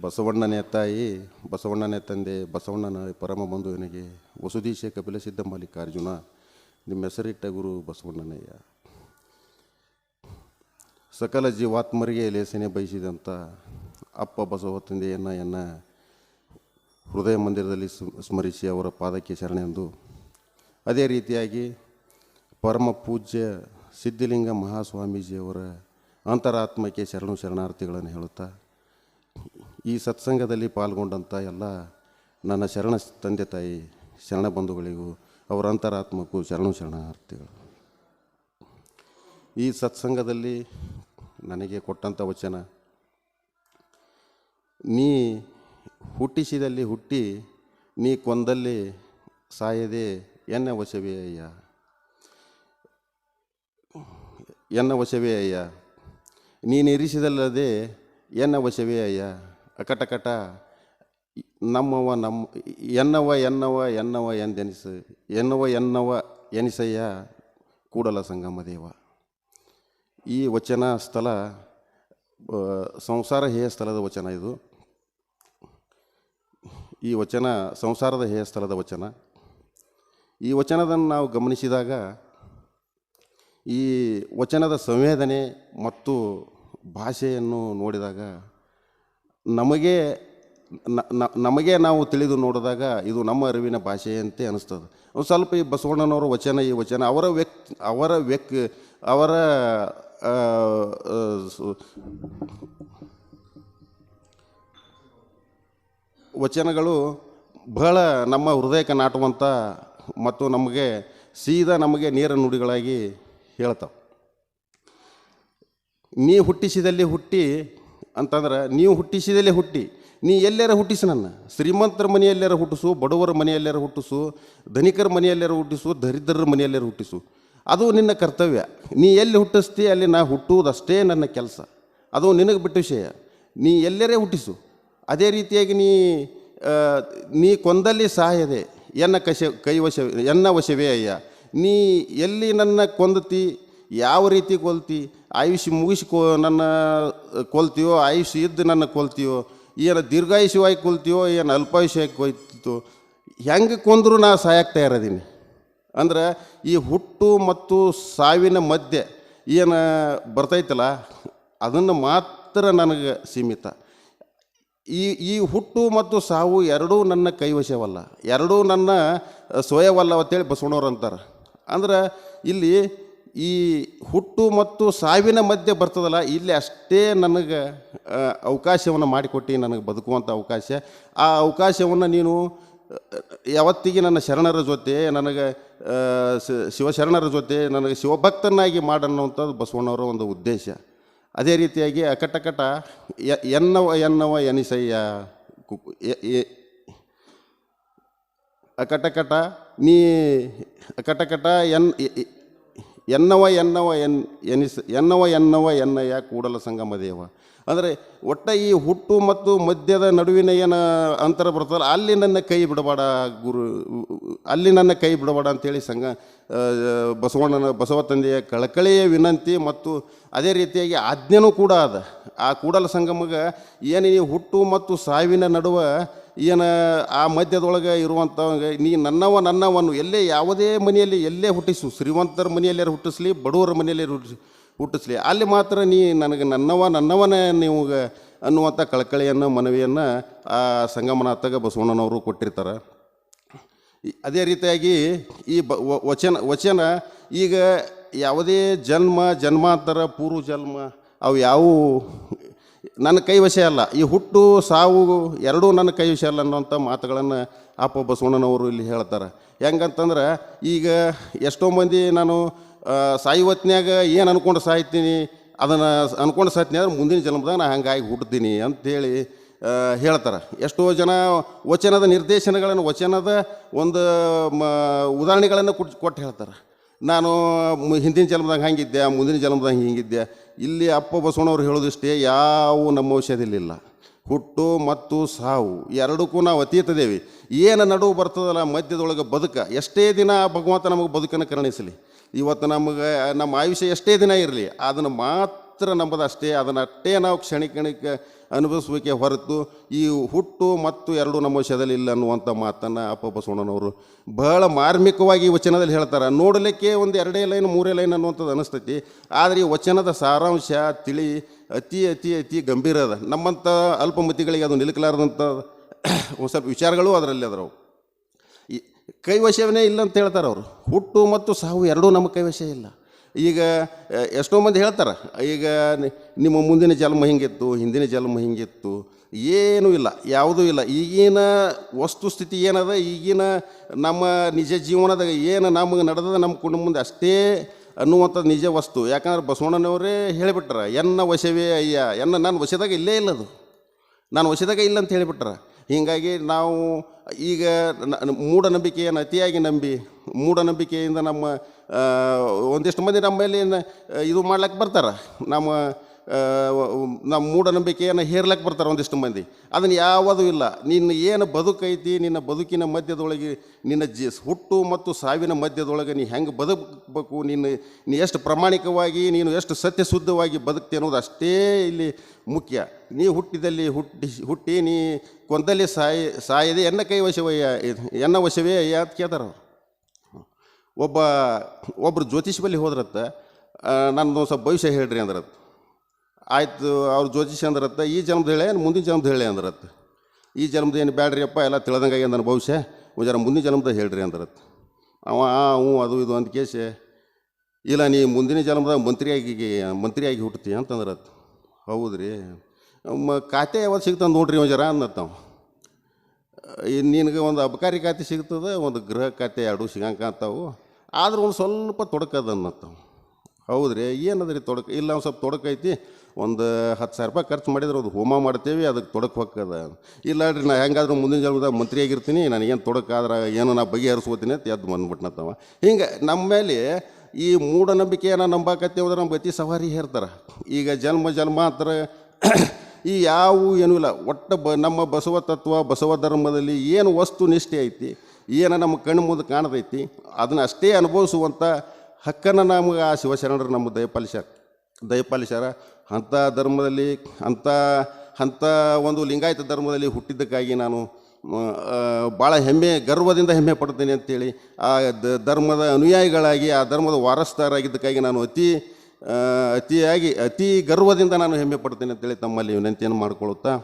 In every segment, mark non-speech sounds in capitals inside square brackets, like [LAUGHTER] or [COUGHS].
ಬಸವಣ್ಣನೇ ತಾಯಿ, ಬಸವಣ್ಣನೇ ತಂದೆ, ಬಸವಣ್ಣನ ಪರಮ ಬಂಧುವಿನಿಗೆ ವಸುದೀಶ ಕಪಿಲ ಸಿದ್ಧ ಮಲ್ಲಿಕಾರ್ಜುನ, ನಿಮ್ಮ ಹೆಸರಿಟ್ಟ ಗುರು ಬಸವಣ್ಣನಯ್ಯ. ಸಕಲ ಜೀವಾತ್ಮರಿಗೆ ಲೇಸನೆ ಬಯಸಿದಂಥ ಅಪ್ಪ ಬಸವ ತಂದೆಯನ್ನು ಎನ್ನ ಹೃದಯ ಮಂದಿರದಲ್ಲಿ ಸ್ಮ- ಸ್ಮರಿಸಿ ಅವರ ಪಾದಕ್ಕೆ ಶರಣೆಂದು ಅದೇ ರೀತಿಯಾಗಿ ಪರಮ ಪೂಜ್ಯ ಸಿದ್ಧಲಿಂಗ ಮಹಾಸ್ವಾಮೀಜಿಯವರ ಅಂತರಾತ್ಮಕ್ಕೆ ಶರಣು ಶರಣಾರ್ಥಿಗಳನ್ನು ಹೇಳುತ್ತಾ ಈ ಸತ್ಸಂಗದಲ್ಲಿ ಪಾಲ್ಗೊಂಡಂಥ ಎಲ್ಲ ನನ್ನ ಶರಣ ತಂದೆ ತಾಯಿ, ಶರಣ ಬಂಧುಗಳಿಗೂ, ಅವರ ಅಂತರಾತ್ಮಕ್ಕೂ ಶರಣು ಶರಣಾರ್ಥಿಗಳು. ಈ ಸತ್ಸಂಗದಲ್ಲಿ ನನಗೆ ಕೊಟ್ಟಂಥ ವಚನ, ನೀ ಹುಟ್ಟಿಸಿದಲ್ಲಿ ಹುಟ್ಟಿ, ನೀ ಕೊಂದಲ್ಲಿ ಸಾಯದೆ ಎನ್ನ ವಶವೇ ಅಯ್ಯ? ಎನ್ನ ವಶವೇ ಅಯ್ಯ? ನೀನಿರಿಸಿದಲ್ಲದೆ ಎನ್ನ ವಶವೇ ಅಯ್ಯ. ಅಕಟಕಟ ನಮ್ಮವ ನಮ್ಮ ಎನ್ನವ ಎನ್ನವ ಎನ್ನವ ಎಂದೆನಿಸ, ಎನ್ನವ ಎನ್ನವ ಎನಿಸಯ್ಯ ಕೂಡಲ ಸಂಗಮ ದೇವ. ಈ ವಚನ ಸ್ಥಳ ಸಂಸಾರ ಹೇಯ ಸ್ಥಳದ ವಚನ ಇದು. ಈ ವಚನ ಸಂಸಾರದ ಹೇಯ ಸ್ಥಳದ ವಚನ. ಈ ವಚನದನ್ನು ನಾವು ಗಮನಿಸಿದಾಗ ಈ ವಚನದ ಸಂವೇದನೆ ಮತ್ತು ಭಾಷೆಯನ್ನು ನೋಡಿದಾಗ ನಮಗೆ ನಮಗೆ ನಾವು ತಿಳಿದು ನೋಡಿದಾಗ ಇದು ನಮ್ಮ ಅರಿವಿನ ಭಾಷೆಯಂತೆ ಅನಿಸ್ತದೆ. ಒಂದು ಸ್ವಲ್ಪ ಈ ಬಸವಣ್ಣನವರ ವಚನ, ಈ ವಚನ ಅವರ ವ್ಯಕ್ತಿ, ಅವರ ವ್ಯಕ್ ಅವರ ವಚನಗಳು ಬಹಳ ನಮ್ಮ ಹೃದಯಕ್ಕೆ ನಾಟುವಂಥ ಮತ್ತು ನಮಗೆ ಸೀದಾ ನಮಗೆ ನೇರ ನುಡಿಗಳಾಗಿ ಹೇಳ್ತಾವೆ. ನೀ ಹುಟ್ಟಿಸಿದಲ್ಲಿ ಹುಟ್ಟಿ ಅಂತಂದ್ರೆ ನೀವು ಹುಟ್ಟಿಸಿದಲ್ಲಿ ಹುಟ್ಟಿ. ನೀ ಎಲ್ಲಾರ ಹುಟ್ಟಿಸು ನನ್ನ. ಶ್ರೀಮಂತರ ಮನೆಯಲ್ಲಾರ ಹುಟ್ಟಿಸು, ಬಡವರ ಮನೆಯಲ್ಲಾರ ಹುಟ್ಟಿಸು, ಧನಿಕರ ಮನೆಯಲ್ಲಾರ ಹುಟ್ಟಿಸು, ದರಿದ್ರರ ಮನೆಯಲ್ಲಾರ ಹುಟ್ಟಿಸು. ಅದು ನಿನ್ನ ಕರ್ತವ್ಯ. ನೀ ಎಲ್ಲಿ ಹುಟ್ಟಿಸ್ತಿ ಅಲ್ಲಿ ನಾ ಹುಟ್ಟುವುದಷ್ಟೇ ನನ್ನ ಕೆಲಸ. ಅದು ನಿನಗೆ ಬಿಟ್ಟ ವಿಷಯ. ನೀ ಎಲ್ಲರೇ ಹುಟ್ಟಿಸು. ಅದೇ ರೀತಿಯಾಗಿ ನೀ ನೀ ಕೊಂದಲ್ಲಿ ಸಹಾಯದೆ ಎನ್ನ ಕಶ ಕೈವಶ ಎನ್ನ ವಶವೇ ಅಯ್ಯ. ನೀ ಎಲ್ಲಿ ನನ್ನ ಕೊಂದತಿ, ಯಾವ ರೀತಿ ಕೊಲ್ತಿ ಆಯುಷ್ಯ ಮುಗಿಸಿ ಕೊ ನನ್ನ ಕೊಲ್ತೀವೋ ಆಯುಷ್ಯ ಇದ್ದು ನನ್ನ ಕೊಲ್ತೀವೋ ಏನು ದೀರ್ಘಾಯುಷ್ಯವಾಗಿ ಕೊಲ್ತೀವೋ ಏನು ಅಲ್ಪಾಯುಷ್ಯವಾಗಿ ಕೊಯ್ತಿತ್ತು ಹೆಂಗೆ ಕೊಂದರೂ ನಾ ಸಾಯಕ್ಕೆ ತಯಾರದೀನಿ ಅಂದ್ರೆ ಈ ಹುಟ್ಟು ಮತ್ತು ಸಾವಿನ ಮಧ್ಯೆ ಏನು ಬರ್ತೈತಲ್ಲ, ಅದನ್ನು ಮಾತ್ರ ನನಗೆ ಸೀಮಿತ. ಈ ಈ ಹುಟ್ಟು ಮತ್ತು ಸಾವು ಎರಡೂ ನನ್ನ ಕೈವಶವಲ್ಲ, ಎರಡೂ ನನ್ನ ಸ್ವಯವಲ್ಲ ಅಂತೇಳಿ ಬಸವಣ್ಣವ್ರು ಅಂತಾರೆ. ಅಂದ್ರೆ ಇಲ್ಲಿ ಈ ಹುಟ್ಟು ಮತ್ತು ಸಾವಿನ ಮಧ್ಯೆ ಬರ್ತದಲ್ಲ, ಇಲ್ಲಿ ಅಷ್ಟೇ ನನಗೆ ಅವಕಾಶವನ್ನು ಮಾಡಿಕೊಟ್ಟು ನನಗೆ ಬದುಕುವಂಥ ಅವಕಾಶ. ಆ ಅವಕಾಶವನ್ನು ನೀನು, ಯಾವತ್ತಿಗೆ ನನ್ನ ಶರಣರ ಜೊತೆ, ನನಗೆ ಶಿವಶರಣರ ಜೊತೆ ನನಗೆ ಶಿವಭಕ್ತನಾಗಿ ಮಾಡನ್ನುವಂಥದ್ದು ಬಸವಣ್ಣವರ ಒಂದು ಉದ್ದೇಶ. ಅದೇ ರೀತಿಯಾಗಿ ಅಕಟಕಟ ಎನ್ನವ ಎನ್ನವ ಎನಿಸಯ್ಯ ಅಕಟಕಟ, ನೀ, ಅಕಟಕಟ, ಎನ್ ಎನ್ನವ ಎನ್ನವ ಎನ್ ಎನಿಸ ಎನ್ನವ ಎನ್ನವ ಎನ್ನಯ್ಯ ಕೂಡಲ ಸಂಗಮ ದೇವ. ಅಂದರೆ ಒಟ್ಟ ಈ ಹುಟ್ಟು ಮತ್ತು ಮಧ್ಯದ ನಡುವಿನ ಏನು ಅಂತರ ಬರ್ತದಲ್ಲ ಅಲ್ಲಿ ನನ್ನ ಕೈ ಬಿಡಬೇಡ ಗುರು ಅಲ್ಲಿ ನನ್ನ ಕೈ ಬಿಡಬೇಡ ಅಂತೇಳಿ ಆ, ಬಸವಣ್ಣನ ಬಸವ ತಂದೆಯ ಕಳಕಳಿಯ ವಿನಂತಿ ಮತ್ತು ಅದೇ ರೀತಿಯಾಗಿ ಆಜ್ಞೆನೂ ಕೂಡ ಅದ. ಆ ಕೂಡಲ ಸಂಗಮಗೆ ಏನು ಈ ಹುಟ್ಟು ಮತ್ತು ಸಾವಿನ ನಡುವೆ ಏನು ಆ ಮಧ್ಯದೊಳಗೆ ಇರುವಂಥ ನೀ ನನ್ನವ ನನ್ನವನ್ನು ಎಲ್ಲೇ ಯಾವುದೇ ಮನೆಯಲ್ಲಿ, ಎಲ್ಲೇ ಹುಟ್ಟಿಸು, ಶ್ರೀಮಂತರ ಮನೆಯಲ್ಲೇ ಹುಟ್ಟಿಸ್ಲಿ, ಬಡವರ ಮನೆಯಲ್ಲಿ ಹುಟ್ಟಿಸಿ ಹುಟ್ಟಿಸ್ಲಿ, ಅಲ್ಲಿ ಮಾತ್ರ ನೀ ನನಗೆ ನನ್ನವ ನನ್ನವನೇ ನೀವು ಅನ್ನುವಂಥ ಕಳಕಳಿಯನ್ನು, ಮನವಿಯನ್ನು ಆ ಸಂಗಮನಾಥಗ ಬಸವಣ್ಣನವರು ಕೊಟ್ಟಿರ್ತಾರೆ. ಅದೇ ರೀತಿಯಾಗಿ ಈ ಬ ವಚನ ವಚನ ಈಗ ಯಾವುದೇ ಜನ್ಮ, ಜನ್ಮಾಂತರ ಪೂರ್ವ ಜನ್ಮ ಅವು ಯಾವುವು? ನನ್ನ ಕೈವಶ ಅಲ್ಲ, ಈ ಹುಟ್ಟು, ಸಾವು ಎರಡೂ ನನ್ನ ಕೈವಶ ಅಲ್ಲ ಅನ್ನೋಂಥ ಮಾತುಗಳನ್ನು ಅಪ್ಪ ಬಸವಣ್ಣನವರು ಇಲ್ಲಿ ಹೇಳ್ತಾರೆ. ಹೆಂಗಂತಂದ್ರೆ ಈಗ ಎಷ್ಟೋ ಮಂದಿ ನಾನು ಸಾಯುವತ್ನ್ಯಾಗ ಏನು ಅನ್ಕೊಂಡು ಸಾಯ್ತೀನಿ, ಅದನ್ನು ಅನ್ಕೊಂಡು ಸಾಯ್ತೀನಿ ಅಂದ್ರೆ ಮುಂದಿನ ಜನ್ಮದಾಗ ನಾನು ಹಂಗಾಗಿ ಹುಡ್ತೀನಿ ಅಂಥೇಳಿ ಹೇಳ್ತಾರೆ. ಎಷ್ಟೋ ಜನ ವಚನದ ನಿರ್ದೇಶನಗಳನ್ನು, ವಚನದ ಒಂದು, ಮ, ಉದಾಹರಣೆಗಳನ್ನು ಕೊಟ್ಟು ಕೊಟ್ಟು ಹೇಳ್ತಾರೆ. ನಾನು ಹಿಂದಿನ ಜನ್ಮದಾಗ ಹಂಗಿದ್ದೆ, ಮುಂದಿನ ಜನ್ಮದಾಗ ಹಿಂಗಿದ್ದೆ. ಇಲ್ಲಿ ಅಪ್ಪ ಬಸವಣ್ಣವ್ರು ಹೇಳೋದಿಷ್ಟೇ, ಯಾವ ನಮ್ಮ ವಿಷಯದಲ್ಲಿಲ್ಲ ಹುಟ್ಟು, ಮತ್ತು, ಸಾವು, ಎರಡಕ್ಕೂ ನಾವು ಅತೀತದೇವಿ ಏನು ನಡುವು ಬರ್ತದಲ್ಲ ಮಧ್ಯದೊಳಗೆ ಬದುಕ, ಎಷ್ಟೇ ದಿನ ಭಗವಂತ ನಮಗೆ ಬದುಕನ್ನು ಕರುಣಿಸಲಿ. ಇವತ್ತು ನಮಗೆ, ನಮ್ಮ ಆಯುಷ್ಯ ಎಷ್ಟೇ ದಿನ ಇರಲಿ, ಅದನ್ನು ಮಾತ್ರ ನಂಬೋದಷ್ಟೇ ನಮ್ಮದು ಅಷ್ಟೇ, ಅದನ್ನು ಅಷ್ಟೇ ನಾವು ಕ್ಷಣಿಕಣಿಕ ಅನುಭವಿಸ್ಬೇಕೇ ಹೊರತು ಈ ಹುಟ್ಟು ಮತ್ತು ಎರಡು ನಮ್ಮ ವಶದಲ್ಲಿ ಇಲ್ಲ ಅನ್ನುವಂಥ ಮಾತನ್ನು ಅಪ್ಪ ಬಸವಣ್ಣನವರು ಬಹಳ ಮಾರ್ಮಿಕವಾಗಿ ವಚನದಲ್ಲಿ ಹೇಳ್ತಾರೆ. ನೋಡಲಿಕ್ಕೆ ಒಂದು ಎರಡೇ ಲೈನ್, ಮೂರೇ ಲೈನ್ ಅನ್ನುವಂಥದ್ದು ಅನಿಸ್ತೈತಿ. ಆದರೆ ಈ ವಚನದ ಸಾರಾಂಶ, ತಿಳಿ ಅತಿ ಅತಿ ಅತಿ ಗಂಭೀರ ಅದ. ನಮ್ಮಂಥ ಅಲ್ಪಮತಿಗಳಿಗೆ ಅದು ನಿಲುಕಲಾರದಂಥ [COUGHS] ಒಂದು ಸ್ವಲ್ಪ ವಿಚಾರಗಳು ಅದರಲ್ಲಿ ಅದರವು. ಈ ಕೈವಶವೇ ಇಲ್ಲ ಅಂತ ಹೇಳ್ತಾರೆ ಅವರು ಹುಟ್ಟು ಮತ್ತು ಸಾವು ಎರಡೂ ನಮ್ಮ ಕೈವಶ ಇಲ್ಲ. ಈಗ ಎಷ್ಟೋ ಮಂದಿ ಹೇಳ್ತಾರೆ, ಈಗ ನಿಮ್ಮ ಮುಂದಿನ ಜನ್ಮ ಹಿಂಗಿತ್ತು, ಹಿಂದಿನ ಜನ್ಮ ಹಿಂಗಿತ್ತು, ಏನೂ ಇಲ್ಲ, ಯಾವುದೂ ಇಲ್ಲ. ಈಗಿನ ವಸ್ತುಸ್ಥಿತಿ ಏನದ, ಈಗಿನ ನಮ್ಮ ನಿಜ ಜೀವನದಾಗ ಏನು ನಮಗೆ ನಡೆದ ನಮ್ಮ ಕುಟುಂಬ ಮುಂದೆ ಅಷ್ಟೇ ಅನ್ನುವಂಥದ್ದು ನಿಜ ವಸ್ತು. ಯಾಕಂದ್ರೆ ಬಸವಣ್ಣನವರೇ ಹೇಳಿಬಿಟ್ರೆ, ಎನ್ನ ವಶವೇ ಅಯ್ಯ, ಎನ್ನ ನಾನು ವಶದಾಗ ಇಲ್ಲೇ ಇಲ್ಲ ಅದು ನಾನು ವಶದಾಗ ಇಲ್ಲ ಅಂತ ಹೇಳಿಬಿಟ್ರೆ. ಹೀಗಾಗಿ ನಾವು ಈಗ ಮೂಢನಂಬಿಕೆಯನ್ನು ಅತಿಯಾಗಿ ನಂಬಿ ಮೂಢನಂಬಿಕೆಯಿಂದ ನಮ್ಮ ಒಂದಿಷ್ಟು ಮಂದಿ ನಮ್ಮ ಇದು ಮಾಡ್ಲಿಕ್ಕೆ ಬರ್ತಾರೆ. ನಮ್ಮ ನಮ್ಮ ಮೂಢನಂಬಿಕೆಯನ್ನು ಹೇರ್ಲಕ್ಕೆ ಬರ್ತಾರೆ ಒಂದಿಷ್ಟು ಮಂದಿ. ಅದನ್ನು ಯಾವುದೂ ಇಲ್ಲ. ನಿನ್ನ ಏನು ಬದುಕೈತಿ ನಿನ್ನ ಬದುಕಿನ ಮಧ್ಯದೊಳಗೆ ನಿನ್ನ ಜಿ, ಹುಟ್ಟು ಮತ್ತು ಸಾವಿನ ಮಧ್ಯದೊಳಗೆ ನೀ ಹೆಂಗೆ ಬದುಕಬೇಕು, ನಿನ್ನ, ನೀ ಎಷ್ಟು ಪ್ರಾಮಾಣಿಕವಾಗಿ, ನೀನು ಎಷ್ಟು ಸತ್ಯಶುದ್ಧವಾಗಿ ಬದುಕ್ತಿ ಅನ್ನೋದು ಅಷ್ಟೇ ಇಲ್ಲಿ ಮುಖ್ಯ. ನೀ ಹುಟ್ಟಿದಲ್ಲಿ ಹುಟ್ಟಿ ಹುಟ್ಟಿ ನೀ ಕೊಂದಲ್ಲಿ ಸಾಯಿ, ಸಾಯದೆ ಎನ್ನ ಕೈ ವಶವಯ್ಯ ಎನ್ನ ವಶವೇ ಅಯ್ಯ ಅಂತ ಕೇಳ್ತಾರೆ ಒಬ್ಬ ಒಬ್ಬರು ಜ್ಯೋತಿಷ್ ಬಳಿ ಹೋದ್ರತ್ತ ನನ್ನದು ಸ್ವಲ್ಪ ಭವಿಷ್ಯ ಹೇಳ್ರಿ ಅಂದ್ರತ್ತ. ಆಯ್ತು, ಅವ್ರು ಜ್ಯೋತಿಷ್ ಅಂದ್ರತ್ತ, ಈ ಜನ್ಮದ ಹೇಳಿ ಮುಂದಿನ ಜನ್ಮದ ಹೇಳಿ ಅಂದ್ರತ್ತ. ಈ ಜನ್ಮದ ಏನು ಬ್ಯಾಡ್ರಿ ಅಪ್ಪ, ಎಲ್ಲ ತಿಳ್ದಂಗಾಗಿ ನನ್ನ ಭವಿಷ್ಯ. ಜರ ಮುಂದಿನ ಜನ್ಮದ ಹೇಳ್ರಿ ಅಂದ್ರತ್ತ. ಅವ ಹ್ಞೂ, ಅದು, ಇದು ಅಂತ ಕೇಸ ಇಲ್ಲ, ನೀ ಮುಂದಿನ ಜನ್ಮದಾಗ ಮಂತ್ರಿಯಾಗಿ ಮಂತ್ರಿಯಾಗಿ ಹುಟ್ತಿ ಅಂತಂದ್ರತ್ತ. ಹೌದ್ರಿ. ಮ, ಖಾತೆ ಯಾವತ್ತು ಸಿಗ್ತದೆ ನೋಡ್ರಿ ಒಂದು ಜರ ಇನ್ನು ನಿನಗೆ ಒಂದು ಅಬಕಾರಿ ಖಾತೆ ಸಿಗ್ತದೆ, ಒಂದು ಗೃಹ ಖಾತೆ ಎರಡು ಸಿಗಂಕಾಂತಾವು ಆದ್ರೆ ಒಂದು ಸ್ವಲ್ಪ ತೊಡಕದ ರೀ ಹೌದ್ರಿ, ಏನದ್ರಿ ತೊಡಕ, ಇಲ್ಲ ಒಂದು ಸ್ವಲ್ಪ ತೊಡಕೈತಿ. ಒಂದು ಹತ್ತು ಸಾವಿರ ರೂಪಾಯಿ ಖರ್ಚು ಮಾಡಿದ್ರೆ ಅದು ಹೋಮ ಮಾಡ್ತೇವೆ, ಅದಕ್ಕೆ ತೊಡಕು ಹೊಕ್ಕದ ಇಲ್ಲ ರೀ ನಾ ಹೆಂಗಾದ್ರೂ ಮುಂದಿನ ಜನ್ಮದಾಗ ಮಂತ್ರಿ ಆಗಿರ್ತೀನಿ ನನಗೇನು ತೊಡಕಾದ್ರೆ ಏನೋ ನಾ ಬಗೆಹರಿಸ್ಕೋತೀನಿ ಅಂತ ಎದ್ದು ಬಂದ್ಬಿಟ್ನತ್ತವ ಹಿಂಗೆ ನಮ್ಮ ಮೇಲೆ ಈ ಮೂಢನಂಬಿಕೆಯನ್ನು ನಂಬಾಕತ್ತೆ ಹೋದ್ರೆ ನಮ್ಮ ಗತಿ ಸವಾರಿ ಹೇರ್ತಾರೆ. ಈಗ ಜನ್ಮ ಜನ್ಮ ಜನ್ಮಾಂತರ ಈ ಯಾವ ಏನೂ ಇಲ್ಲ. ಒಟ್ಟು ಬ ನಮ್ಮ ಬಸವ ತತ್ವ, ಬಸವ ಧರ್ಮದಲ್ಲಿ ಏನು ವಸ್ತು ನಿಷ್ಠೆ ಐತಿ, ಏನು ನಮ್ಮ ಕಣ್ಣು ಮುಂದೆ ಕಾಣದೈತಿ ಅದನ್ನ ಅಷ್ಟೇ ಅನುಭವಿಸುವಂಥ ಹಕ್ಕನ್ನು ನಮಗೆ ಆ ಶಿವಶರಣರು ನಮ್ಮ ದಯಪಾಲಿಸ್ಯಾರ. ದಯಪಾಲಿಸ್ಯಾರ. ಅಂಥ ಧರ್ಮದಲ್ಲಿ, ಅಂಥ ಅಂಥ ಒಂದು ಲಿಂಗಾಯತ ಧರ್ಮದಲ್ಲಿ ಹುಟ್ಟಿದ್ದಕ್ಕಾಗಿ ನಾನು ಭಾಳ ಹೆಮ್ಮೆ, ಗರ್ವದಿಂದ ಹೆಮ್ಮೆ ಪಡ್ತೇನೆ ಅಂತೇಳಿ ಆ ದ- ಧರ್ಮದ ಅನುಯಾಯಿಗಳಾಗಿ, ಆ ಧರ್ಮದ ವಾರಸ್ದಾರಾಗಿದ್ದಕ್ಕಾಗಿ ನಾನು ಅತಿ ಅತಿಯಾಗಿ, ಅತಿ ಗರ್ವದಿಂದ ನಾನು ಹೆಮ್ಮೆ ಪಡ್ತೇನೆ ಅಂತೇಳಿ ತಮ್ಮಲ್ಲಿ ವಿನಂತಿಯನ್ನು ಮಾಡಿಕೊಳ್ಳುತ್ತಾ,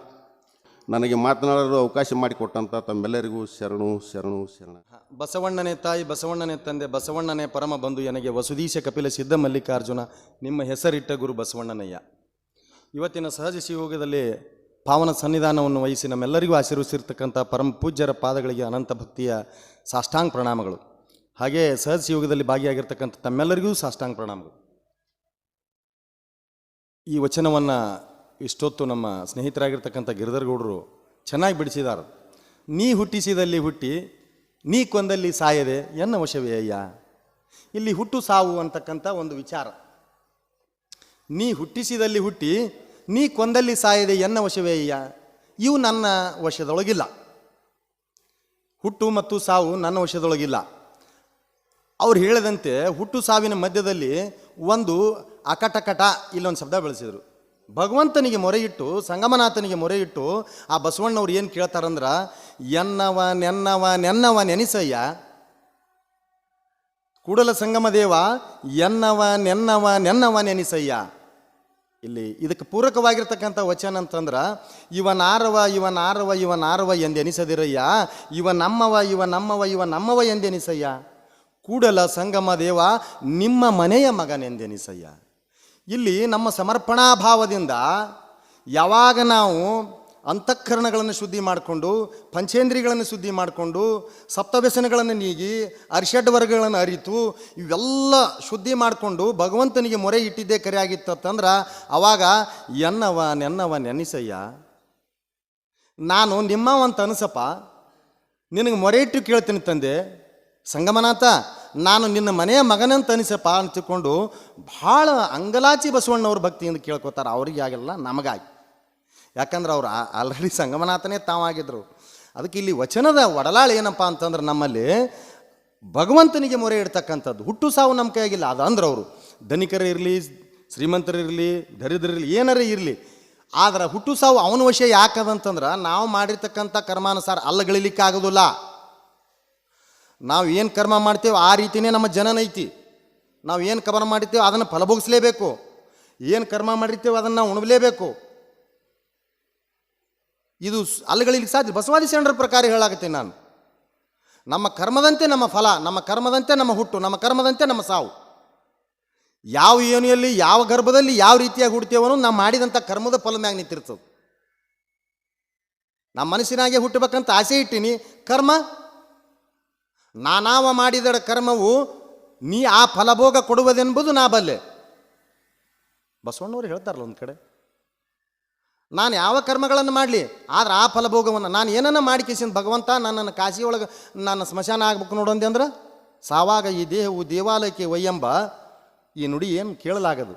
ನನಗೆ ಮಾತನಾಡಲು ಅವಕಾಶ ಮಾಡಿಕೊಟ್ಟಂಥ ತಮ್ಮೆಲ್ಲರಿಗೂ ಶರಣು ಶರಣು, ಶರಣ. ಬಸವಣ್ಣನೇ ತಾಯಿ, ಬಸವಣ್ಣನೇ ತಂದೆ, ಬಸವಣ್ಣನೇ ಪರಮ ಬಂಧು ನನಗೆ ವಸುದೀಶ ಕಪಿಲ ಸಿದ್ಧ ಮಲ್ಲಿಕಾರ್ಜುನ ನಿಮ್ಮ ಹೆಸರಿಟ್ಟ ಗುರು ಬಸವಣ್ಣನಯ್ಯ. ಇವತ್ತಿನ ಸಹಜ ಶಿವಯೋಗದಲ್ಲಿ ಪಾವನ ಸನ್ನಿಧಾನವನ್ನು ವಹಿಸಿ ನಮ್ಮೆಲ್ಲರಿಗೂ ಆಶೀರ್ವಿಸಿರ್ತಕ್ಕಂಥ ಪರಮ ಪೂಜ್ಯರ ಪಾದಗಳಿಗೆ ಅನಂತ ಭಕ್ತಿಯ ಸಾಷ್ಟಾಂಗ ಪ್ರಣಾಮಗಳು. ಹಾಗೆ ಸಹಜ ಶಿವಯೋಗದಲ್ಲಿ ಭಾಗಿಯಾಗಿರ್ತಕ್ಕಂಥ ತಮ್ಮೆಲ್ಲರಿಗೂ ಸಾಷ್ಟಾಂಗ ಪ್ರಣಾಮಗಳು. ಈ ವಚನವನ್ನು ಇಷ್ಟೊತ್ತು ನಮ್ಮ ಸ್ನೇಹಿತರಾಗಿರ್ತಕ್ಕಂಥ ಗಿರಿಧರ್ಗೌಡರು ಚೆನ್ನಾಗಿ ಬಿಡಿಸಿದಾರ. ನೀ ಹುಟ್ಟಿಸಿದಲ್ಲಿ ಹುಟ್ಟಿ, ನೀ ಕೊಂದಲ್ಲಿ ಸಾಯದೆ ಎನ್ನ ವಶವೇ ಅಯ್ಯ? ಇಲ್ಲಿ ಹುಟ್ಟು ಸಾವು ಅಂತಕ್ಕಂಥ ಒಂದು ವಿಚಾರ. ನೀ ಹುಟ್ಟಿಸಿದಲ್ಲಿ ಹುಟ್ಟಿ ನೀ ಕೊಂದಲ್ಲಿ ಸಾಯದೆ ಎನ್ನ ವಶವೇ ಅಯ್ಯ ಇವು ನನ್ನ ವಶದೊಳಗಿಲ್ಲ. ಹುಟ್ಟು ಮತ್ತು ಸಾವು ನನ್ನ ವಶದೊಳಗಿಲ್ಲ. ಅವ್ರು ಹೇಳಿದಂತೆ ಹುಟ್ಟು ಸಾವಿನ ಮಧ್ಯದಲ್ಲಿ ಒಂದು ಅಕಟಕಟ ಇಲ್ಲೊಂದು ಶಬ್ದ ಬೆಳೆಸಿದರು. ಭಗವಂತನಿಗೆ ಮೊರೆ ಇಟ್ಟು ಸಂಗಮನಾಥನಿಗೆ ಮೊರೆ ಇಟ್ಟು ಆ ಬಸವಣ್ಣವ್ರು ಏನು ಕೇಳ್ತಾರಂದ್ರೆ, ಎನ್ನವ, ನೆನ್ನವ ನೆನ್ನವ ನೆನಿಸಯ್ಯ. ಕೂಡಲ ಸಂಗಮ ದೇವ ಎನ್ನವ, ನೆನ್ನವ ನೆನ್ನವ ನೆನಿಸಯ್ಯ. ಇಲ್ಲಿ ಇದಕ್ಕೆ ಪೂರಕವಾಗಿರ್ತಕ್ಕಂಥ ವಚನ ಅಂತಂದ್ರೆ, ಇವ ನಾರವ ಇವ ನಾರವ ಇವ ನಾರವ ಎಂದೆನಿಸದಿರಯ್ಯ. ಇವ ನಮ್ಮವ ಇವ ನಮ್ಮವ ಇವ ನಮ್ಮವ ಎಂದೆನಿಸಯ್ಯ. ಕೂಡಲ ಸಂಗಮ ದೇವ, ನಿಮ್ಮ ಮನೆಯ ಮಗನೆಂದೆನಿಸಯ್ಯ. ಇಲ್ಲಿ ನಮ್ಮ ಸಮರ್ಪಣಾ ಭಾವದಿಂದ ಯಾವಾಗ ನಾವು ಅಂತಃಕರಣಗಳನ್ನು ಶುದ್ಧಿ ಮಾಡಿಕೊಂಡು ಪಂಚೇಂದ್ರಿಗಳನ್ನು ಶುದ್ಧಿ ಮಾಡಿಕೊಂಡು, ಸಪ್ತವ್ಯಸನಗಳನ್ನು ನೀಗಿ, ಅರಿಷಡ್ ವರ್ಗಗಳನ್ನು ಅರಿತು, ಇವೆಲ್ಲ ಶುದ್ಧಿ ಮಾಡಿಕೊಂಡು ಭಗವಂತನಿಗೆ ಮೊರೆ ಇಟ್ಟಿದ್ದೇ ಕರೆ ಆಗಿತ್ತಂದ್ರೆ ಅವಾಗ, ಎನ್ನವ ನೆನ್ನವ ನೆನಿಸಯ್ಯ ನಾನು ನಿಮ್ಮವಂತ ಅನಿಸಪ್ಪ. ನಿನಗೆ ಮೊರೆ ಇಟ್ಟು ಕೇಳ್ತೀನಿ ತಂದೆ. ಸಂಗಮನಾಥ, ನಾನು ನಿನ್ನ ಮನೆಯ ಮಗನಂತ ಅನಿಸಪ್ಪ ಅಂತ ತಿಳ್ಕೊಂಡು ಭಾಳ ಅಂಗಲಾಚಿ ಬಸವಣ್ಣವ್ರ ಭಕ್ತಿಯಿಂದ ಕೇಳ್ಕೊತಾರೆ. ಅವ್ರಿಗೆ ಆಗಿಲ್ಲ ನಮಗಾಗಿ. ಯಾಕಂದ್ರೆ ಅವ್ರು ಆಲ್ರೆಡಿ ಸಂಗಮನಾಥನೇ ತಾವಾಗಿದ್ದರು ಅದಕ್ಕೆ ಇಲ್ಲಿ ವಚನದ ಒಡಲಾಳ ಏನಪ್ಪ ಅಂತಂದ್ರೆ ನಮ್ಮಲ್ಲಿ ಭಗವಂತನಿಗೆ ಮೊರೆ ಇಡ್ತಕ್ಕಂಥದ್ದು. ಹುಟ್ಟು ಸಾವು ನಮ್ಮ ಕೈಯಾಗಿಲ್ಲ. ಅದು ಅಂದ್ರೆ ಅವರು. ಧನಿಕರೇ ಇರಲಿ ಶ್ರೀಮಂತರಿರಲಿ ದರಿದ್ರಿರಲಿ ಏನಾರೇ ಇರಲಿ. ಆದ್ರೆ ಹುಟ್ಟು ಸಾವು ಅವನ ವಶ ಯಾಕದಂತಂದ್ರೆ ನಾವು ಮಾಡಿರ್ತಕ್ಕಂಥ ಕರ್ಮಾನುಸಾರ ಅಲ್ಲಗಳಿಲಿಕ್ಕೆ ಆಗೋದಿಲ್ಲ ನಾವು ಏನು ಕರ್ಮ ಮಾಡ್ತೇವೆ ಆ ರೀತಿಯೇ ನಮ್ಮ ಜನನ ಐತಿ. ನಾವು ಏನು ಕರ್ಮ ಮಾಡಿರ್ತೇವೆ ಅದನ್ನು ಫಲಭೋಗಿಸ್ಲೇಬೇಕು. ಏನು ಕರ್ಮ ಮಾಡಿರ್ತೇವೆ ಅದನ್ನು ನಾವು ಉಣಲೇಬೇಕು ಇದು ಅಲ್ಲಗಳಿಲಿಕ್ಕೆ ಸಾಧ್ಯ. ಬಸವಾದಿ ಶರಣರ ಪ್ರಕಾರ ಹೇಳಾಗುತ್ತೇನೆ ನಾನು. ನಮ್ಮ ಕರ್ಮದಂತೆ ನಮ್ಮ ಫಲ, ನಮ್ಮ ಕರ್ಮದಂತೆ ನಮ್ಮ ಹುಟ್ಟು, ನಮ್ಮ ಕರ್ಮದಂತೆ ನಮ್ಮ ಸಾವು. ಯಾವ ಯೋನಿಯಲ್ಲಿ ಯಾವ ಗರ್ಭದಲ್ಲಿ, ಯಾವ ರೀತಿಯಾಗಿ ಹುಡ್ತೇವನು ನಾವು ಮಾಡಿದಂಥ ಕರ್ಮದ ಫಲ ಮ್ಯಾಗ ನಿಂತಿರ್ತದೆ. ನಮ್ಮ ಮನಸ್ಸಿನಾಗೆ ಹುಟ್ಟಬೇಕಂತ ಆಸೆ ಇಟ್ಟಿನಿ. ಕರ್ಮ, ನಾನಾವ ಮಾಡಿದ ಕರ್ಮವು ನೀ ಆ ಫಲಭೋಗ ಕೊಡುವುದೆಂಬುದು ನಾ ಬಲ್ಲೆ. ಬಸವಣ್ಣವ್ರು ಹೇಳ್ತಾರಲ್ಲ ಒಂದು ಕಡೆ ನಾನು ಯಾವ ಕರ್ಮಗಳನ್ನು ಮಾಡಲಿ, ಆದ್ರೆ ಆ ಫಲಭೋಗವನ್ನು ನಾನು ಏನನ್ನ ಮಾಡಿ ಕೇಸಿನ ಭಗವಂತ ನನ್ನನ್ನು ಕಾಶಿ ಒಳಗೆ ನನ್ನ ಸ್ಮಶಾನ ಆಗ್ಬೇಕು ನೋಡು ಅಂದೆ ಅಂದ್ರೆ, ಸಾವಾಗ ಈ ದೇಹವು ದೇವಾಲಯಕ್ಕೆ ಒಯ್ಯಂಬ ಈ ನುಡಿ ಏನು ಕೇಳಲಾಗದು.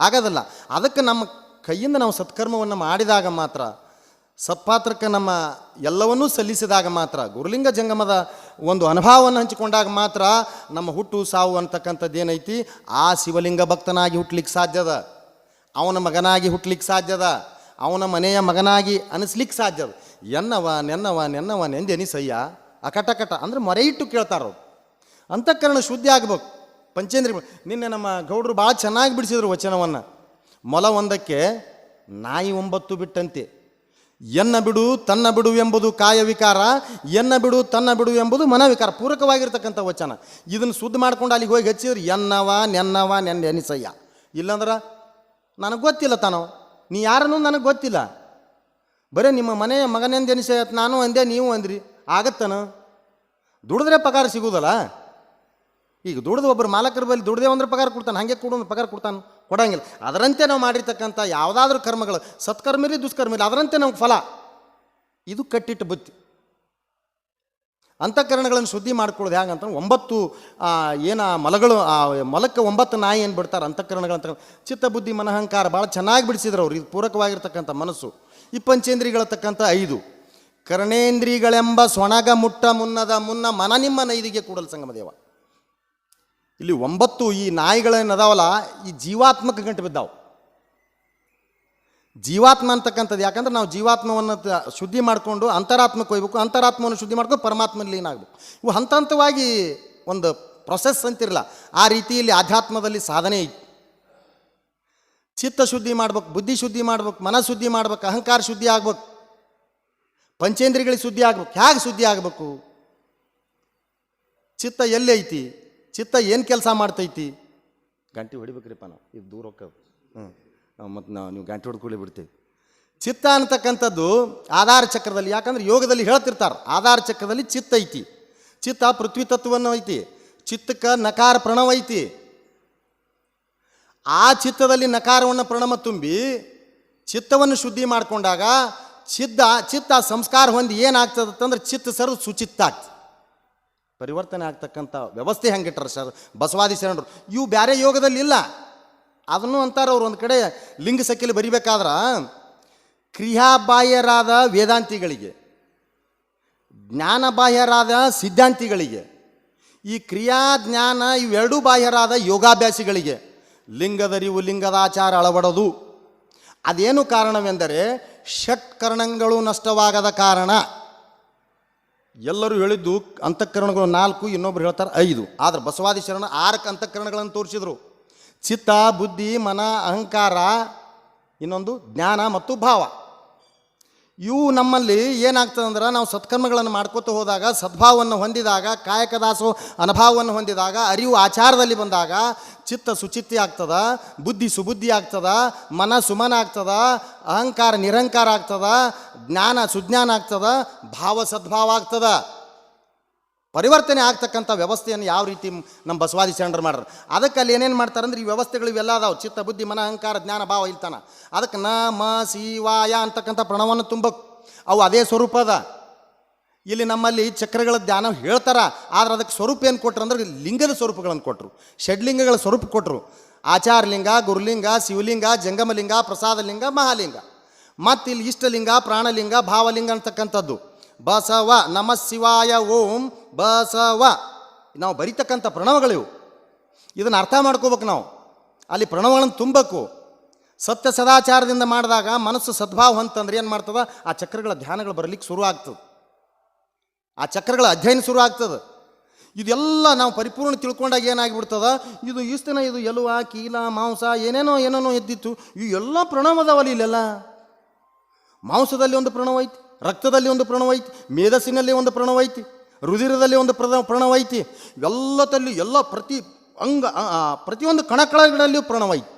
ಆಗೋದಲ್ಲ, ಅದಕ್ಕೆ ನಮ್ಮ ಕೈಯಿಂದ ನಾವು ಸತ್ಕರ್ಮವನ್ನು ಮಾಡಿದಾಗ ಮಾತ್ರ, ಸತ್ಪಾತ್ರಕ್ಕೆ ನಮ್ಮ ಎಲ್ಲವನ್ನೂ ಸಲ್ಲಿಸಿದಾಗ ಮಾತ್ರ, ಗುರುಲಿಂಗ ಜಂಗಮದ ಒಂದು ಅನುಭವವನ್ನು ಹಂಚಿಕೊಂಡಾಗ ಮಾತ್ರ ನಮ್ಮ ಹುಟ್ಟು ಸಾವು ಅಂತಕ್ಕಂಥದ್ದು ಏನೈತಿ? ಆ ಶಿವಲಿಂಗ ಭಕ್ತನಾಗಿ ಹುಟ್ಲಿಕ್ಕೆ ಸಾಧ್ಯದ. ಅವನ ಮಗನಾಗಿ ಹುಟ್ಲಿಕ್ಕೆ ಸಾಧ್ಯದ. ಅವನ ಮನೆಯ ಮಗನಾಗಿ ಅನಿಸ್ಲಿಕ್ಕೆ ಸಾಧ್ಯ ಅದು. ಎನ್ನವ, ನೆನ್ನವ ನೆನ್ನವ, ನೆಂದೆನಿಸಯ್ಯ. ಅಕಟಕಟ, ಅಂದ್ರೆ ಮೊರೆ ಇಟ್ಟು ಕೇಳ್ತಾರವ್ರು ಅಂತಃಕರಣ ಶುದ್ಧಿ ಆಗಬೇಕು. ಪಂಚೇಂದ್ರಿ, ನಿನ್ನೆ ನಮ್ಮ ಗೌಡರು ಭಾಳ ಚೆನ್ನಾಗಿ ಬಿಡಿಸಿದ್ರು ವಚನವನ್ನು. ಮೊಲ ಒಂದಕ್ಕೆ, ನಾಯಿ ಒಂಬತ್ತು ಬಿಟ್ಟಂತೆ. ಎನ್ನ ಬಿಡು, ತನ್ನ ಬಿಡು ಎಂಬುದು ಕಾಯ ವಿಕಾರ. ಎನ್ನ ಬಿಡು, ತನ್ನ ಬಿಡು ಎಂಬುದು ಮನವಿಕಾರ ಪೂರಕವಾಗಿರ್ತಕ್ಕಂಥ ವಚನ. ಇದನ್ನು ಶುದ್ಧ ಮಾಡ್ಕೊಂಡು ಅಲ್ಲಿಗೆ ಹೋಗಿ ಹಚ್ಚಿದ್ರೆ, ಎನ್ನವ, ನೆನ್ನವ ನೆನ್ನೆನಿಸಯ್ಯ ಇಲ್ಲಂದ್ರೆ ನನಗೆ ಗೊತ್ತಿಲ್ಲ ತಾನು? ನೀ ಯಾರನ್ನೂ ನನಗೆ ಗೊತ್ತಿಲ್ಲ. ಬರೀ ನಿಮ್ಮ ಮನೆಯ ಮಗನೆಂದು ಎನಿಸಯ್ಯ ನಾನು ಅಂದೆ, ನೀವು ಅಂದ್ರಿ. ಆಗತ್ತನ? ದುಡಿದ್ರೆ ಪಗಾರ ಸಿಗೋದಲ್ಲ? ಈಗ ದುಡ್ದು ಒಬ್ಬರು ಮಾಲಕರ ಬಳಿ ದುಡ್ದೇ ಅಂದ್ರೆ ಪಗಾರ ಕೊಡ್ತಾನೆ, ಹಾಗೆ ಕೊಡು ಅಂದ್ರೆ ಪಗಾರ ಕೊಡ್ತಾನೆ, ಕೊಡಂಗಿಲ್ಲ. ಅದರಂತೆ ನಾವು ಮಾಡಿರ್ತಕ್ಕಂಥ ಯಾವುದಾದ್ರೂ ಕರ್ಮಗಳು, ಸತ್ಕರ್ಮಿರಿ ದುಷ್ಕರ್ಮಿರಿ, ಅದರಂತೆ ನಮ್ಗೆ ಫಲ. ಇದು ಕಟ್ಟಿಟ್ಟು ಬುತ್ತಿ. ಅಂತಃಕರಣಗಳನ್ನು ಶುದ್ಧಿ ಮಾಡ್ಕೊಳ್ಳೋದು ಹೇಗಂತ ಒಂಬತ್ತು ಆ, ಏನ ಮಲಗಳು ಆ ಮಲಕ್ಕೆ ಒಂಬತ್ತು ನಾಯಿ ಏನು ಬಿಡ್ತಾರೆ? ಅಂತಃಕರಣಗಳಂತ ಚಿತ್ತ ಬುದ್ಧಿ ಮನಹಂಕಾರ ಭಾಳ ಚೆನ್ನಾಗಿ ಬಿಡಿಸಿದ್ರು ಅವರು. ಇದು ಪೂರಕವಾಗಿರ್ತಕ್ಕಂಥ ಮನಸ್ಸು. ಈ ಪಂಚೇಂದ್ರಿಯಗಳತಕ್ಕಂಥ ಐದು. ಕರ್ಣೇಂದ್ರಿಗಳೆಂಬ ಸೊಣಗ ಮುಟ್ಟ ಮುನ್ನದ ಮುನ್ನ ಮನ ನಿಮ್ಮ ನೈದಿಗೆ ಕೂಡಲು ಸಂಗಮದೇವ ಇಲ್ಲಿ ಒಂಬತ್ತು ಈ ನಾಯಿಗಳೇನದಾವಲ್ಲ ಈ ಜೀವಾತ್ಮಕ ಗಂಟು ಬಿದ್ದಾವು. ಜೀವಾತ್ಮ ಅಂತಕ್ಕಂಥದ್ದು ಯಾಕಂದ್ರೆ ನಾವು ಜೀವಾತ್ಮವನ್ನು ಶುದ್ಧಿ ಮಾಡಿಕೊಂಡು ಅಂತರಾತ್ಮಕ್ಕೆ ಹೋಗ್ಬೇಕು, ಅಂತರಾತ್ಮವನ್ನು ಶುದ್ಧಿ ಮಾಡ್ಕೊಂಡು ಪರಮಾತ್ಮನಲ್ಲಿ ಲೀನ ಆಗಬೇಕು. ಇವು ಹಂತ ಹಂತವಾಗಿ ಒಂದು ಪ್ರೊಸೆಸ್ ಅಂತಿರಲ್ಲ, ಆ ರೀತಿಯಲ್ಲಿ ಆಧ್ಯಾತ್ಮದಲ್ಲಿ ಸಾಧನೆ ಐತಿ ಚಿತ್ತ ಶುದ್ಧಿ ಮಾಡ್ಬೇಕು, ಬುದ್ಧಿ ಶುದ್ಧಿ ಮಾಡ್ಬೇಕು ಮನ ಶುದ್ಧಿ ಮಾಡ್ಬೇಕು, ಅಹಂಕಾರ ಶುದ್ಧಿ ಆಗ್ಬೇಕು, ಪಂಚೇಂದ್ರಿಗಳಿಗೆ ಶುದ್ಧಿ ಆಗ್ಬೇಕು ಹೇಗೆ ಶುದ್ಧಿ ಆಗಬೇಕು? ಚಿತ್ತ ಎಲ್ಲಿ ಐತಿ? ಚಿತ್ತ ಏನು ಕೆಲಸ ಮಾಡ್ತೈತಿ? ಗಂಟೆ ಹೊಡಿಬೇಕ್ರಿಪ್ಪ ನಾವು, ಇದು ದೂರ ಹೋಗ್ತದೆ. ಹ್ಞೂ ಮತ್ತು ನಾವು ನೀವು ಗಂಟೆ ಹೊಡ್ಕೊಳ್ಳಿ ಬಿಡ್ತೀವಿ. ಚಿತ್ತ ಅಂತಕ್ಕಂಥದ್ದು ಆಧಾರ ಚಕ್ರದಲ್ಲಿ, ಯಾಕಂದ್ರೆ ಯೋಗದಲ್ಲಿ ಹೇಳ್ತಿರ್ತಾರೆ, ಆಧಾರ ಚಕ್ರದಲ್ಲಿ ಚಿತ್ತ ಐತಿ. ಚಿತ್ತ ಪೃಥ್ವಿ ತತ್ವವನ್ನು ಐತಿ, ಚಿತ್ತಕ್ಕೆ ನಕಾರ ಪ್ರಣವ ಐತಿ. ಆ ಚಿತ್ತದಲ್ಲಿ ನಕಾರವನ್ನು ಪ್ರಣಮ ತುಂಬಿ, ಚಿತ್ತವನ್ನು ಶುದ್ಧಿ ಮಾಡಿಕೊಂಡಾಗ ಚಿತ್ತ ಚಿತ್ತ ಸಂಸ್ಕಾರ ಹೊಂದಿ ಏನಾಗ್ತದಂದ್ರೆ ಚಿತ್ತ ಸರ್ ಸುಚಿತ್ತ ಆಗ್ತದೆ. ಪರಿವರ್ತನೆ ಆಗ್ತಕ್ಕಂಥ ವ್ಯವಸ್ಥೆ ಹೆಂಗಿಟ್ರ ಸರ್ ಬಸವಾದಿ ಶರಣರು. ಇವು ಬೇರೆ ಯೋಗದಲ್ಲಿ ಇಲ್ಲ. ಅದನ್ನು ಅಂತಾರೆ ಅವ್ರು ಒಂದು ಕಡೆ ಲಿಂಗ ಸಕ್ಕಿಲಿ ಬರಿಬೇಕಾದ್ರೆ ಕ್ರಿಯಾಬಾಹ್ಯರಾದ ವೇದಾಂತಿಗಳಿಗೆ, ಜ್ಞಾನಬಾಹ್ಯರಾದ ಸಿದ್ಧಾಂತಿಗಳಿಗೆ, ಈ ಕ್ರಿಯಾ ಜ್ಞಾನ ಇವೆರಡೂ ಬಾಹ್ಯರಾದ ಯೋಗಾಭ್ಯಾಸಿಗಳಿಗೆ ಲಿಂಗದರಿವು ಲಿಂಗದಾಚಾರ ಅಳವಡದು. ಅದೇನು ಕಾರಣವೆಂದರೆ ಷಟ್ಕರಣಗಳು ನಷ್ಟವಾಗದ ಕಾರಣ. ಎಲ್ಲರೂ ಹೇಳಿದ್ದು ಅಂತಃಕರಣಗಳು ನಾಲ್ಕು, ಇನ್ನೊಬ್ರು ಹೇಳ್ತಾರೆ ಐದು. ಆದರೆ ಬಸವಾದಿ ಶರಣ ಆರಕ್ಕೆ ಅಂತಃಕರಣಗಳನ್ನು ತೋರಿಸಿದ್ರು. ಚಿತ್ತ, ಬುದ್ಧಿ, ಮನ, ಅಹಂಕಾರ, ಇನ್ನೊಂದು ಜ್ಞಾನ ಮತ್ತು ಭಾವ. ಇವು ನಮ್ಮಲ್ಲಿ ಏನಾಗ್ತದಂದ್ರೆ ನಾವು ಸತ್ಕರ್ಮಗಳನ್ನು ಮಾಡ್ಕೋತ ಹೋದಾಗ, ಸದ್ಭಾವವನ್ನು ಹೊಂದಿದಾಗ, ಕಾಯಕದಾಸು ಅನುಭಾವವನ್ನು ಹೊಂದಿದಾಗ, ಅರಿವು ಆಚಾರದಲ್ಲಿ ಬಂದಾಗ ಚಿತ್ತ ಸುಚಿತ್ತಿ ಆಗ್ತದ, ಬುದ್ಧಿ ಸುಬುದ್ಧಿ ಆಗ್ತದ, ಮನ ಸುಮನ ಆಗ್ತದ, ಅಹಂಕಾರ ನಿರಂಕಾರ ಆಗ್ತದ, ಜ್ಞಾನ ಸುಜ್ಞಾನ ಆಗ್ತದ, ಭಾವ ಸದ್ಭಾವ ಆಗ್ತದ. ಪರಿವರ್ತನೆ ಆಗ್ತಕ್ಕಂಥ ವ್ಯವಸ್ಥೆಯನ್ನು ಯಾವ ರೀತಿ ನಮ್ಮ ಬಸವಾದಿ ಶರಣರು ಮಾಡ್ರು. ಅದಕ್ಕೆ ಅಲ್ಲಿ ಏನೇನು ಮಾಡ್ತಾರೆ ಅಂದ್ರೆ ಈ ವ್ಯವಸ್ಥೆಗಳು ಇವೆಲ್ಲ ಅದಾವೆ. ಚಿತ್ತ, ಬುದ್ಧಿ, ಮನ, ಅಹಂಕಾರ, ಜ್ಞಾನ, ಭಾವ, ಇಲ್ತಾನ. ಅದಕ್ಕೆ ನಮ ಮ ಸಿ ವಾಯ ಅಂತಕ್ಕಂಥ ಪ್ರಣವನ್ನು ತುಂಬಕ್ಕೆ ಅವು ಅದೇ ಸ್ವರೂಪ ಅದ. ಇಲ್ಲಿ ನಮ್ಮಲ್ಲಿ ಚಕ್ರಗಳ ಧ್ಯಾನ ಹೇಳ್ತಾರ. ಆದ್ರೆ ಅದಕ್ಕೆ ಸ್ವರೂಪ ಏನು ಕೊಟ್ರು ಅಂದ್ರೆ ಲಿಂಗದ ಸ್ವರೂಪಗಳನ್ನು ಕೊಟ್ಟರು ಷಡ್ಲಿಂಗಗಳ ಸ್ವರೂಪ ಕೊಟ್ಟರು ಆಚಾರಲಿಂಗ, ಗುರುಲಿಂಗ, ಶಿವಲಿಂಗ, ಜಂಗಮಲಿಂಗ, ಪ್ರಸಾದಲಿಂಗ, ಮಹಾಲಿಂಗ. ಮತ್ತು ಇಲ್ಲಿ ಇಷ್ಟಲಿಂಗ, ಪ್ರಾಣಲಿಂಗ, ಭಾವಲಿಂಗ ಅಂತಕ್ಕಂಥದ್ದು. ಬಸವ ನಮ ಶಿವಾಯ ಓಂ ಬಸವ. ನಾವು ಬರಿತಕ್ಕಂಥ ಪ್ರಣವಗಳಿವು. ಇದನ್ನು ಅರ್ಥ ಮಾಡ್ಕೋಬೇಕು ನಾವು. ಅಲ್ಲಿ ಪ್ರಣವಗಳನ್ನು ತುಂಬಬೇಕು ಸತ್ಯ ಸದಾಚಾರದಿಂದ ಮಾಡಿದಾಗ ಮನಸ್ಸು ಸದ್ಭಾವ ಅಂತಂದ್ರೆ ಏನು ಮಾಡ್ತದ? ಆ ಚಕ್ರಗಳ ಧ್ಯಾನಗಳು ಬರಲಿಕ್ಕೆ ಶುರು ಆಗ್ತದೆ. ಆ ಚಕ್ರಗಳ ಅಧ್ಯಯನ ಶುರು ಆಗ್ತದೆ. ಇದೆಲ್ಲ ನಾವು ಪರಿಪೂರ್ಣ ತಿಳ್ಕೊಂಡಾಗ ಏನಾಗಿಬಿಡ್ತದ? ಇದು ಈಸ್ತಿನ, ಇದು ಎಲುವ, ಕೀಲ, ಮಾಂಸ, ಏನೇನೋ ಏನೇನೋ ಎದ್ದಿತ್ತು. ಇವು ಎಲ್ಲ ಪ್ರಣವದವಲ್ಲ ಇಲ್ಲೆಲ್ಲ. ಮಾಂಸದಲ್ಲಿ ಒಂದು ಪ್ರಣವ ಐತಿ, ರಕ್ತದಲ್ಲಿ ಒಂದು ಪ್ರಣವ ಐತಿ, ಮೇಧಸ್ಸಿನಲ್ಲಿ ಒಂದು ಪ್ರಣವ ಐತಿ. ರುಧಿರದಲ್ಲಿ ಒಂದು ಪ್ರದ ಪ್ರಣವ ಎಲ್ಲದಲ್ಲಿ ಎಲ್ಲ ಪ್ರತಿ ಅಂಗ ಪ್ರತಿಯೊಂದು ಕಣಕಳಗಳಲ್ಲಿಯೂ ಪ್ರಣವ ಐತಿ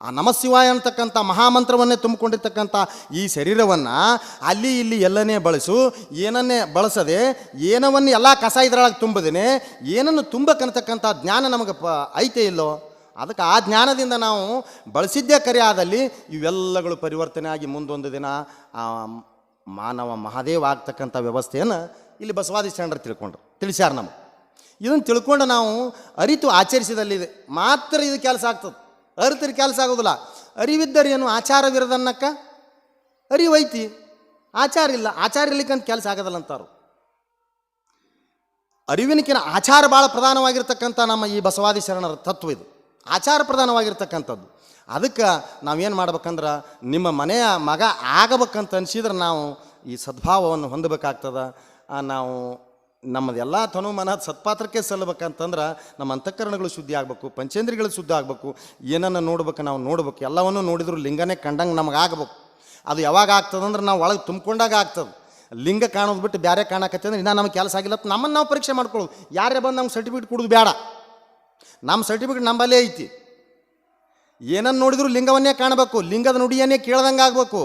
ಆ ನಮಃಶಿವಾಯ ಅಂತಕ್ಕಂಥ ಮಹಾಮಂತ್ರವನ್ನೇ ತುಂಬಿಕೊಂಡಿರ್ತಕ್ಕಂಥ ಈ ಶರೀರವನ್ನು ಅಲ್ಲಿ ಇಲ್ಲಿ ಎಲ್ಲನೇ ಬಳಸು, ಏನನ್ನೇ ಬಳಸದೆ, ಏನವನ್ನು ಎಲ್ಲ ಕಸ ಇದರೊಳಗೆ ತುಂಬದೇನೆ, ಏನನ್ನು ತುಂಬಕ್ಕಂತಕ್ಕಂಥ ಜ್ಞಾನ ನಮಗೆ ಪ, ಐತೆ ಇಲ್ಲೋ? ಅದಕ್ಕೆ ಆ ಜ್ಞಾನದಿಂದ ನಾವು ಬಳಸಿದ್ದೇ ಕರೆ ಆದಲ್ಲಿ ಇವೆಲ್ಲಗಳು ಪರಿವರ್ತನೆ ಆಗಿ ಮುಂದೊಂದು ದಿನ ಮಾನವ ಮಹಾದೇವ ಆಗ್ತಕ್ಕಂಥ ವ್ಯವಸ್ಥೆಯನ್ನು ಇಲ್ಲಿ ಬಸವಾದಿ ಶರಣರು ತಿಳ್ಕೊಂಡ್ರು. ತಿಳಿಸ್ಯಾರ ನಮಗೆ. ಇದನ್ನು ತಿಳ್ಕೊಂಡು ನಾವು ಅರಿತು ಆಚರಿಸಿದಲ್ಲಿದೆ. ಮಾತ್ರ ಇದು ಕೆಲಸ ಆಗ್ತದೆ. ಅರಿತರಿ ಕೆಲಸ ಆಗೋದಿಲ್ಲ. ಅರಿವಿದ್ದರೇನು ಆಚಾರವಿರದನ್ನಕ್ಕ ಅರಿವೈತಿ. ಆಚಾರ ಇಲ್ಲ. ಆಚಾರ ಇರ್ಲಿಕ್ಕಂತ ಕೆಲಸ ಆಗೋದಲ್ಲ ಅಂತಾರು. ಅರಿವಿನಕಿನ ಆಚಾರ ಭಾಳ ಪ್ರಧಾನವಾಗಿರ್ತಕ್ಕಂಥ ನಮ್ಮ ಈ ಬಸವಾದಿ ಶರಣರ ತತ್ವ ಇದು. ಆಚಾರ ಪ್ರಧಾನವಾಗಿರ್ತಕ್ಕಂಥದ್ದು. ಅದಕ್ಕೆ ನಾವೇನು ಮಾಡ್ಬೇಕಂದ್ರೆ ನಿಮ್ಮ ಮನೆಯ ಮಗ ಆಗಬೇಕಂತ ಅನಿಸಿದ್ರೆ ನಾವು ಈ ಸದ್ಭಾವವನ್ನು ಹೊಂದಬೇಕಾಗ್ತದ. ನಾವು ನಮ್ಮದೆಲ್ಲ ತನು ಮನ ಸತ್ಪಾತ್ರಕ್ಕೆ ಸಲ್ಲಬೇಕಂತಂದ್ರೆ ನಮ್ಮ ಅಂತಃಕರಣಗಳು ಶುದ್ಧಿ ಆಗಬೇಕು, ಪಂಚೇಂದ್ರಿಗಳು ಶುದ್ಧ ಆಗಬೇಕು, ಏನನ್ನು ನೋಡ್ಬೇಕು ನಾವು ನೋಡ್ಬೇಕು, ಎಲ್ಲವನ್ನೂ ನೋಡಿದ್ರು ಲಿಂಗನೇ ಕಂಡಂಗೆ ನಮಗೆ ಆಗಬೇಕು. ಅದು ಯಾವಾಗ ಆಗ್ತದಂದ್ರೆ ನಾವು ಒಳಗೆ ತುಂಬಿಕೊಂಡಾಗ ಆಗ್ತದೆ. ಲಿಂಗ ಕಾಣೋದು ಬಿಟ್ಟು ಬೇರೆ ಕಾಣಕತ್ತೆ ಅಂದ್ರೆ ಇನ್ನೂ ನಮಗೆ ಕೆಲಸ ಆಗಿಲ್ಲ ನಮ್ಮನ್ನು ನಾವು ಪರೀಕ್ಷೆ ಮಾಡ್ಕೊಳ್ಳೋದು ಯಾರೇ ಬಂದು ನಮ್ಗೆ ಸರ್ಟಿಫಿಕೇಟ್ ಕೊಡೋದು ಬೇಡ ನಮ್ಮ ಸರ್ಟಿಫಿಕೇಟ್ ನಂಬಲ್ಲೇ ಐತಿ. ಏನನ್ನು ನೋಡಿದ್ರು ಲಿಂಗವನ್ನೇ ಕಾಣಬೇಕು, ಲಿಂಗದ ನುಡಿಯನ್ನೇ ಕೇಳ್ದಂಗೆ ಆಗಬೇಕು,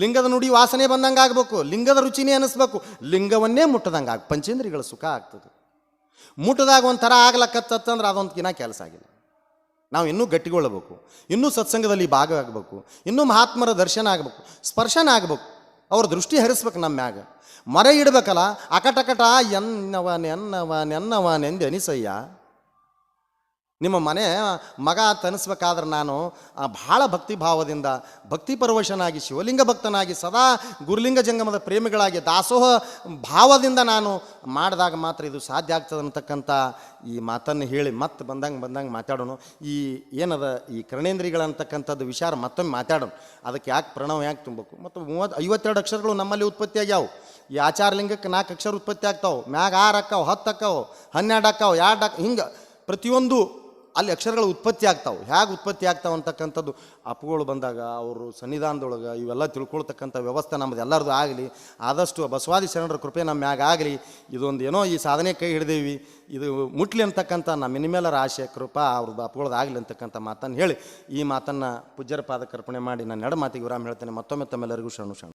ಲಿಂಗದ ನುಡಿ ವಾಸನೆ ಬಂದಂಗೆ ಆಗಬೇಕು, ಲಿಂಗದ ರುಚಿನೇ ಅನಿಸ್ಬೇಕು ಲಿಂಗವನ್ನೇ ಮುಟ್ಟದಂಗೆ ಆಗ ಪಂಚೇಂದ್ರಿಗಳ ಸುಖ ಆಗ್ತದೆ. ಮುಟ್ಟದಾಗ ಒಂಥರ ಆಗ್ಲಕ್ಕತ್ತಂದ್ರೆ ಅದೊಂದು ಕಿನ ಕೆಲಸ ಆಗಿಲ್ಲ. ನಾವು ಇನ್ನೂ ಗಟ್ಟಿಗೊಳ್ಳಬೇಕು ಇನ್ನೂ ಸತ್ಸಂಗದಲ್ಲಿ ಭಾಗ ಆಗಬೇಕು ಇನ್ನೂ ಮಹಾತ್ಮರ ದರ್ಶನ ಆಗಬೇಕು, ಸ್ಪರ್ಶನ ಆಗಬೇಕು, ಅವ್ರ ದೃಷ್ಟಿ ಹರಿಸ್ಬೇಕು ನಮ್ಮ ಮ್ಯಾಗ. ಮರ ಇಡಬೇಕಲ್ಲ, ಅಕಟಕಟ ಎನ್ನವ ನೆನ್ನವ ನೆನ್ನವ ನೆಂದೆ ಅನಿಸಯ್ಯ ನಿಮ್ಮ ಮನೆ ಮಗ ಅಂತ ಅನಿಸ್ಬೇಕಾದ್ರೆ ನಾನು ಆ, ಭಾಳ ಭಕ್ತಿ ಭಾವದಿಂದ ಭಕ್ತಿ ಪರವಶನಾಗಿ ಶಿವಲಿಂಗ ಭಕ್ತನಾಗಿ ಸದಾ ಗುರುಲಿಂಗ ಜಂಗಮದ ಪ್ರೇಮಿಗಳಾಗಿ ದಾಸೋಹ ಭಾವದಿಂದ ನಾನು ಮಾಡಿದಾಗ ಮಾತ್ರ ಇದು ಸಾಧ್ಯ ಆಗ್ತದೆ ಅಂತಕ್ಕಂಥ ಈ ಮಾತನ್ನು ಹೇಳಿ ಮತ್ತೆ ಬಂದಂಗೆ ಬಂದಂಗೆ ಮಾತಾಡೋಣ. ಈ ಏನದ ಈ ಕರ್ಣೇಂದ್ರಿಗಳಂತಕ್ಕಂಥದ್ದು ವಿಚಾರ ಮತ್ತೊಮ್ಮೆ ಮಾತಾಡೋಣ. ಅದಕ್ಕೆ ಯಾಕೆ ಪ್ರಣವ ಯಾಕೆ ತುಂಬಬೇಕು? ಮತ್ತು ಮೂವತ್ತು ಐವತ್ತೆರಡು ಅಕ್ಷರಗಳು ನಮ್ಮಲ್ಲಿ ಉತ್ಪತ್ತಿ ಆಗ್ಯಾವು. ಈ ಆಚಾರಲಿಂಗಕ್ಕೆ ನಾಲ್ಕು ಅಕ್ಷರ ಉತ್ಪತ್ತಿ ಆಗ್ತಾವೆ. ಮ್ಯಾಗ ಆರು ಅಕ್ಕಾವು ಹತ್ತು ಅಕ್ಕಾವು ಹನ್ನೆರಡು ಅಕ್ಕಾವು ಎರಡು ಅಕ್ಕ ಹಿಂಗೆ ಪ್ರತಿಯೊಂದು ಅಲ್ಲಿ ಅಕ್ಷರಗಳು ಉತ್ಪತ್ತಿ ಆಗ್ತಾವೆ. ಹೇಗೆ ಉತ್ಪತ್ತಿ ಆಗ್ತಾವೆ ಅಂತಕ್ಕಂಥದ್ದು ಅಪ್ಪುಗಳು ಬಂದಾಗ, ಅವರು ಸನ್ನಿಧಾನದೊಳಗೆ ಇವೆಲ್ಲ ತಿಳ್ಕೊಳ್ತಕ್ಕಂಥ ವ್ಯವಸ್ಥೆ ನಮ್ಮದು ಎಲ್ಲರದು ಆಗಲಿ, ಆದಷ್ಟು ಬಸವಾದಿ ಶರಣರ ಕೃಪೆ ನಮ್ಮ ಮ್ಯಾಗ ಆಗಲಿ, ಇದೊಂದು ಏನೋ ಈ ಸಾಧನೆ ಕೈ ಹಿಡಿದೀವಿ, ಇದು ಮುಟ್ಲಿ ಅಂತಕ್ಕಂಥ ನಮ್ಮ ಇನ್ಮೇಲರ ಆಶೆ, ಕೃಪಾ ಅವ್ರದ್ದು ಅಪ್ಪುಗಳದ್ದು ಆಗಲಿ ಅಂತಕ್ಕಂಥ ಮಾತನ್ನು ಹೇಳಿ, ಈ ಮಾತನ್ನು ಪೂಜ್ಯರ ಪಾದಕ್ಕೆ ಅರ್ಪಣೆ ಮಾಡಿ ನಾನು ಎರಡು ಮಾತಿಗೆ ವಿರಾಮ ಹೇಳ್ತೇನೆ. ಮತ್ತೊಮ್ಮೆ ತಮ್ಮೆಲ್ಲರಿಗೂ ಶರಣು ಶರಣ.